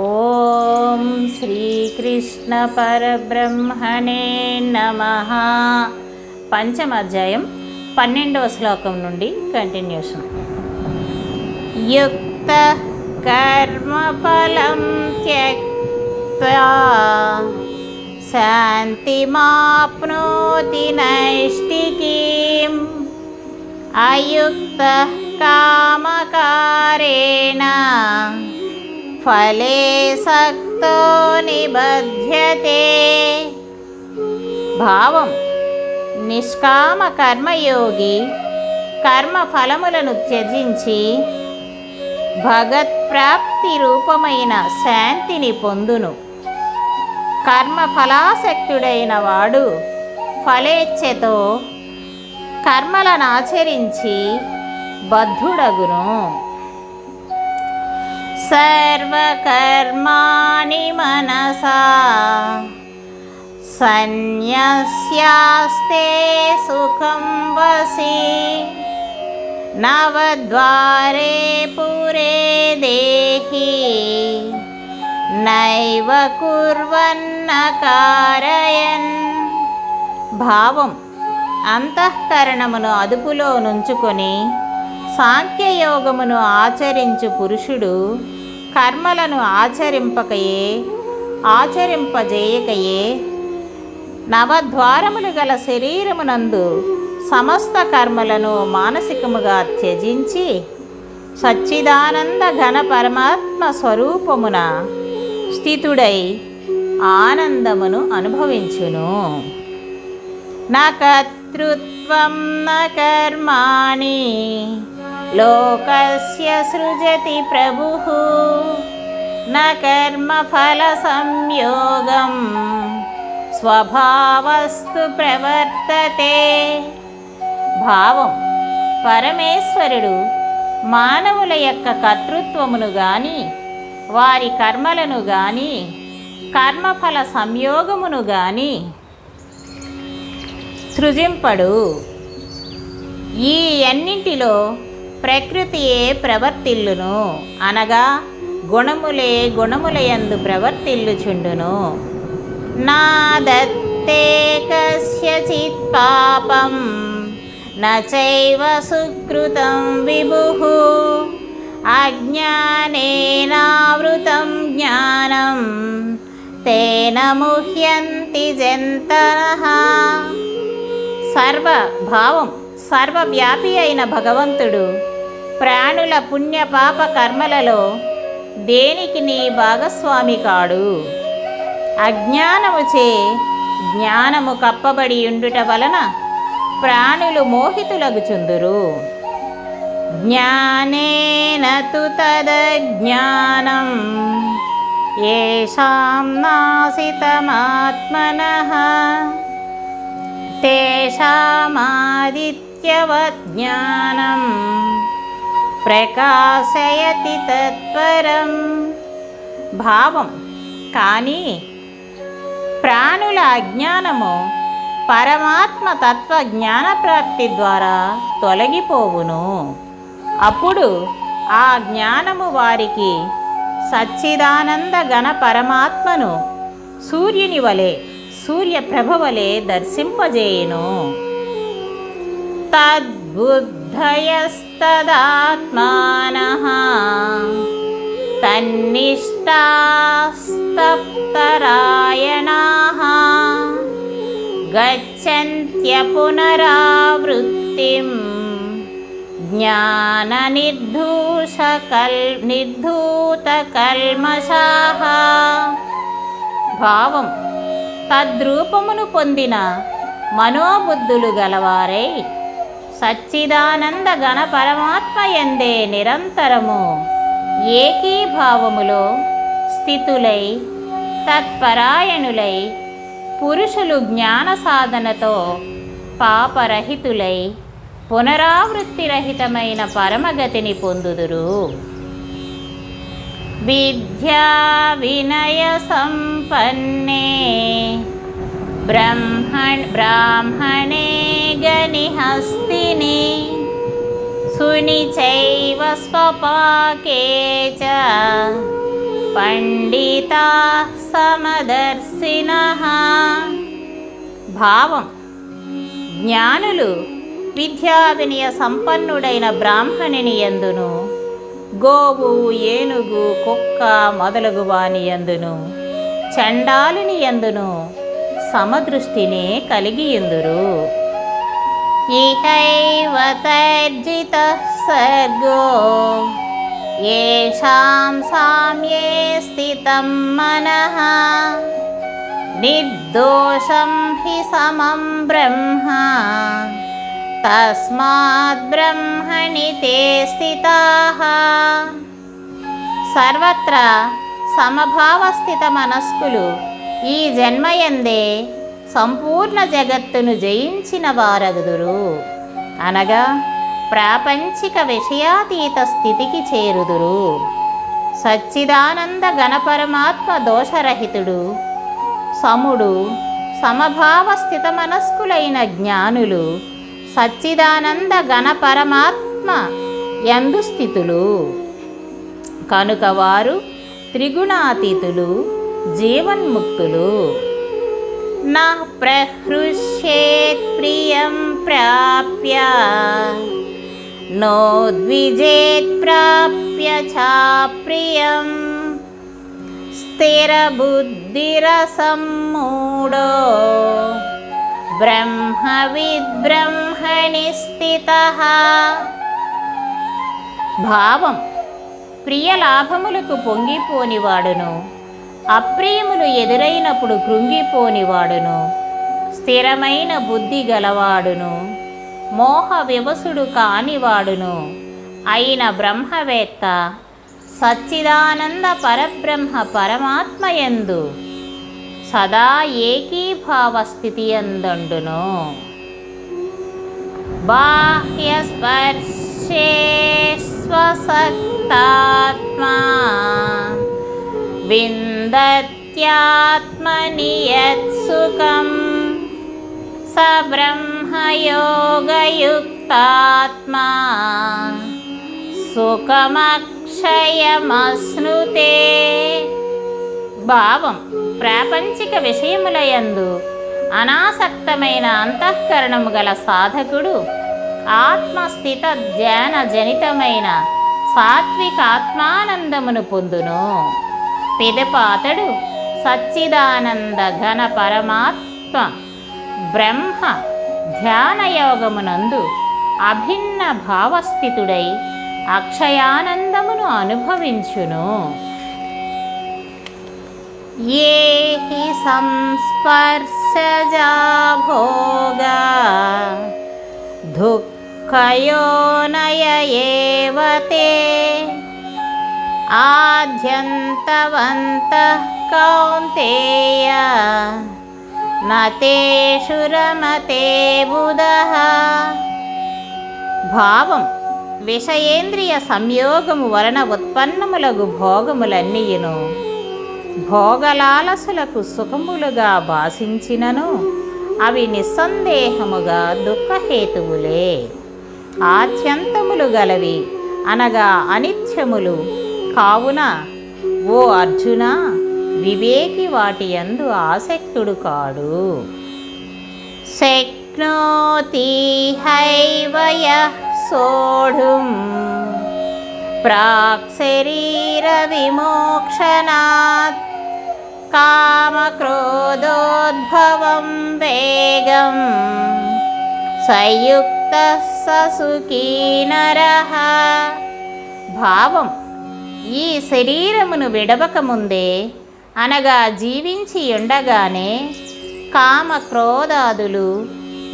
ఓం శ్రీకృష్ణ పరబ్రహ్మణే నమ. పంచమ అధ్యాయం పన్నెండవ శ్లోకం నుండి కంటిన్యూషన్. యుక్త కర్మఫలం త్యక్త్వా. శాంతిమాప్నోతి నైష్టికీం. అయుక్త కామకారేణ. ఫలే సక్తో నిబధ్యతే భావం నిష్కామ కర్మయోగి కర్మ ఫలములను త్యజించి భగత్ప్రాప్తి రూపమైన శాంతిని పొందును. కర్మ ఫలాసక్తుడైన వాడు ఫలేచ్ఛతో కర్మలను ఆచరించి బద్ధుడగును. సర్వకర్మాణి మనసా సన్యస్యాస్తే సుఖం వసి నవద్వారే పురే దేహి నైవ కుర్వన్న కారయన్ భావం అంతఃకరణమును అదుపులో నుంచుకొని సాంఖ్యయోగమును ఆచరించు పురుషుడు కర్మలను ఆచరింపకయే ఆచరింపజేయకయే. నవద్వారములు గల శరీరమునందు సమస్త కర్మలను మానసికముగా త్యజించి సచ్చిదానంద ఘన పరమాత్మ స్వరూపమున స్థితుడై ఆనందమును అనుభవించును. నా కర్తృత్వం న కర్మాణి లోకస్య సృజతి ప్రభు న కర్మఫల సంయోగం స్వభావస్తు ప్రవర్తతే భావం పరమేశ్వరుడు మానవుల యొక్క కర్తృత్వమును గాని వారి కర్మలను గాని కర్మఫల సంయోగమును గాని సృజింపడు. ఈ అన్నింటిలో ప్రకృతియే ప్రవర్తిల్లును. అనగా గుణములే గుణములయందు ప్రవర్తిల్లుచుండును. నా దత్తే కస్యచిత్ పాపం నైవ సుకృతం విభు. అజ్ఞానేనావృతం జ్ఞానం తేన ముహ్యంతి జంతన. సర్వ భావం సర్వవ్యాపి అయిన భగవంతుడు ప్రాణుల పుణ్య పాప కర్మలలో దేనికి నీ భాగస్వామి కాడు? అజ్ఞానముచే జ్ఞానము కప్పబడి ఉండుట వలన ప్రాణులు మోహితులగుచుందురు. జ్ఞానేన తు తదజ్ఞానం ఏషాం నాసితమాత్మన తేషామాదిత్యవజ్ఞానం ప్రకాశయతి తత్పరం. భావం. కానీ ప్రాణుల అజ్ఞానము పరమాత్మ తత్వ జ్ఞానప్రాప్తి ద్వారా తొలగిపోవును. అప్పుడు ఆ జ్ఞానము వారికి సచ్చిదానంద గణ పరమాత్మను సూర్యుని వలె సూర్యప్రభ వలె దర్శింపజేయును. తద్బుద్ధయస్తదాత్మాన తన్నిష్టాస్తప్తరాయణా. గచ్చంత్య పునరావృత్తిం జ్ఞాననిర్ధూషకల్ నిర్ధూతకల్మషాః భావం. తద్రూపమును పొందిన మనోబుద్ధులు గలవారై సచ్చిదానంద గణ పరమాత్మ ఎందే నిరంతరము. ఏకీభావములో స్థితులై తత్పరాయణులై పురుషులు జ్ఞాన సాధనతో పాపరహితులై పునరావృత్తిరహితమైన పరమగతిని పొందుదురు. విద్యా వినయ సంపన్నే బ్రహ్మణ్ బ్రాహ్మణే గనిహస్తిని సునిచైవ స్వపాకే చ పండితా సమదర్శిన భావం జ్ఞానులు విద్యా వినయ సంపన్నుడైన బ్రాహ్మణుని ఎందును? గోవు ఏనుగు కుక్క మొదలగు వాని ఎందును? చండాలుని ఎందును? సమదృష్టినే కలిగి ఎందురు ఇహైవ తర్జిత సర్గో ఏషాం సామ్యే స్థితం మనః నిర్దోషం హి సమం బ్రహ్మ తస్మాత్ బ్రహ్మణి తే స్థితాః. సర్వత్రా సమభావస్థిత మనస్కులు ఈ జన్మయందే సంపూర్ణ జగత్తును జయించిన వారగుదురు అనగా ప్రాపంచిక విషయాతీత స్థితికి చేరుదురు. సచ్చిదానంద గణపరమాత్మ దోషరహితుడు. సముడు సమభావ స్థిత మనస్కులైన జ్ఞానులు సచ్చిదానంద గణపరమాత్మ యందు స్థితులు. కనుక వారు త్రిగుణాతీతులు. జీవన్ముక్తులు. నా ప్రహృష్యేత్ ప్రియం ప్రాప్య నోద్విజేత్ ప్రాప్య చాప్రియం స్థిరబుద్ధిరసమ్మూఢో బ్రహ్మవిద్బ్రహ్మణి స్థిత. భావం ప్రియ లాభములకు పొంగిపోనివాడును. అప్రియములు ఎదురైనప్పుడు కృంగిపోనివాడును. స్థిరమైన బుద్ధి గలవాడును. మోహ వివసుడు కానివాడును. అయిన బ్రహ్మవేత్త సచ్చిదానంద పరబ్రహ్మ పరమాత్మయందు సదా ఏకీభావ స్థితి అందండును బాహ్యస్పర్శే స్వసక్తాత్మా విందత్యాత్మని యత్సుఖం స బ్రహ్మయోగయుక్తాత్మా సుఖమక్షయమశ్నుతే భావం ప్రాపంచిక విషయములయందు అనాసక్తమైన అంతఃకరణము గల సాధకుడు ఆత్మస్థిత ధ్యాన జనితమైన సాత్విక ఆత్మానందమును పొందును పిదపాతడు సచ్చిదానంద ఘన పరమాత్మ. బ్రహ్మ ధ్యానయోగమునందు అభిన్న భావస్థితుడై అక్షయానందమును అనుభవించును. ఏ హి సంస్పర్శజా దుఃఖయోనయ ఏవతే తే ఆద్యంతవంతః కౌంతేయ నతేషు రమతే భావం విషయేంద్రియ సంయోగము వలన ఉత్పన్నములగు భోగములన్నీయును భోగలాలసులకు సుఖములుగా భాషించినను అవి నిస్సందేహముగా దుఃఖహేతువులే. ఆత్యంతములు గలవి అనగా అనిత్యములు. కావున ఓ అర్జున వివేకి వాటి యందు ఆసక్తుడు కాడు. శక్నోతి హైవయ సోఢుం ప్రాక్ శరీర విమోక్షనాత్ కామక్రోధోద్భవం వేగం సయుక్త ససుఖీ నర. భావం ఈ శరీరమును విడవకముందే అనగా జీవించి ఉండగానే కామ క్రోధాదులు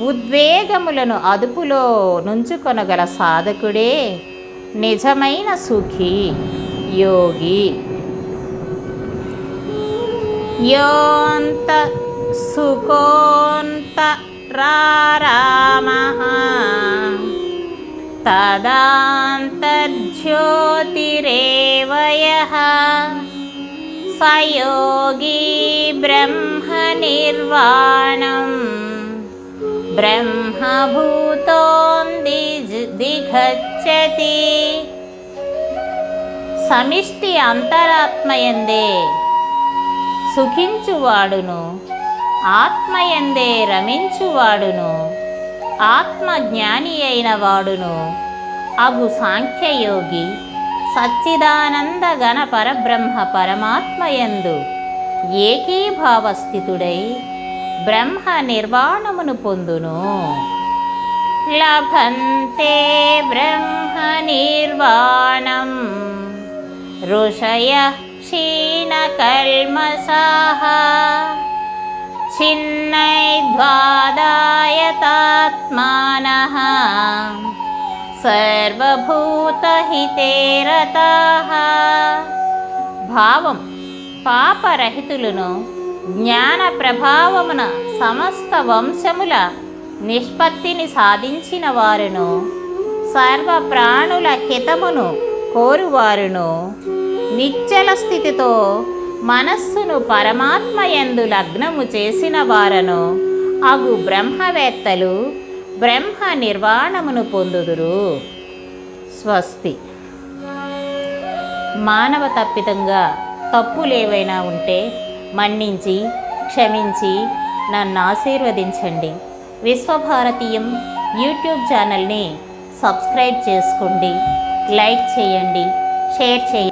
ఉద్వేగములను అదుపులో నుంచుకొనగల సాధకుడే నిజమైన సుఖి యోగి. యోంత సుఖోంత రారామః తదాంతర్జ్యోతిరే యః స యోగి బ్రహ్మనిర్వాణం బ్రహ్మభూతోంది దిగచ్చతి. సమిష్టి అంతరాత్మయందే సుఖించువాడును ఆత్మయందే రమించువాడును ఆత్మజ్ఞాని అయిన వాడును అగు సాంఖ్యయోగి సచ్చిదానంద గణ పరబ్రహ్మ పరమాత్మయందు ఏకీభావస్థితుడై బ్రహ్మ నిర్వాణమును పొందును లభంతే బ్రహ్మ నిర్వాణం ఋషయ క్షీణకల్మషాः छिन्नैद्वादायतात्मानः సర్వభూతహితే రతాః భావం పాపరహితులను జ్ఞాన ప్రభావమున సమస్త వంశముల నిష్పత్తిని సాధించిన వారును సర్వ ప్రాణుల హితమును కోరువారును నిశ్చల స్థితితో మనస్సును పరమాత్మయందు లగ్నము చేసిన వారను అగు బ్రహ్మవేత్తలు బ్రహ్మ నిర్వాణమును పొందుదురు. స్వస్తి. మానవ తప్పితంగా తప్పులేవైనా ఉంటే మన్నించి క్షమించి నన్ను ఆశీర్వదించండి. విశ్వభారతీయం యూట్యూబ్ ఛానల్ని సబ్స్క్రైబ్ చేసుకోండి. లైక్ చేయండి. షేర్ చేయండి.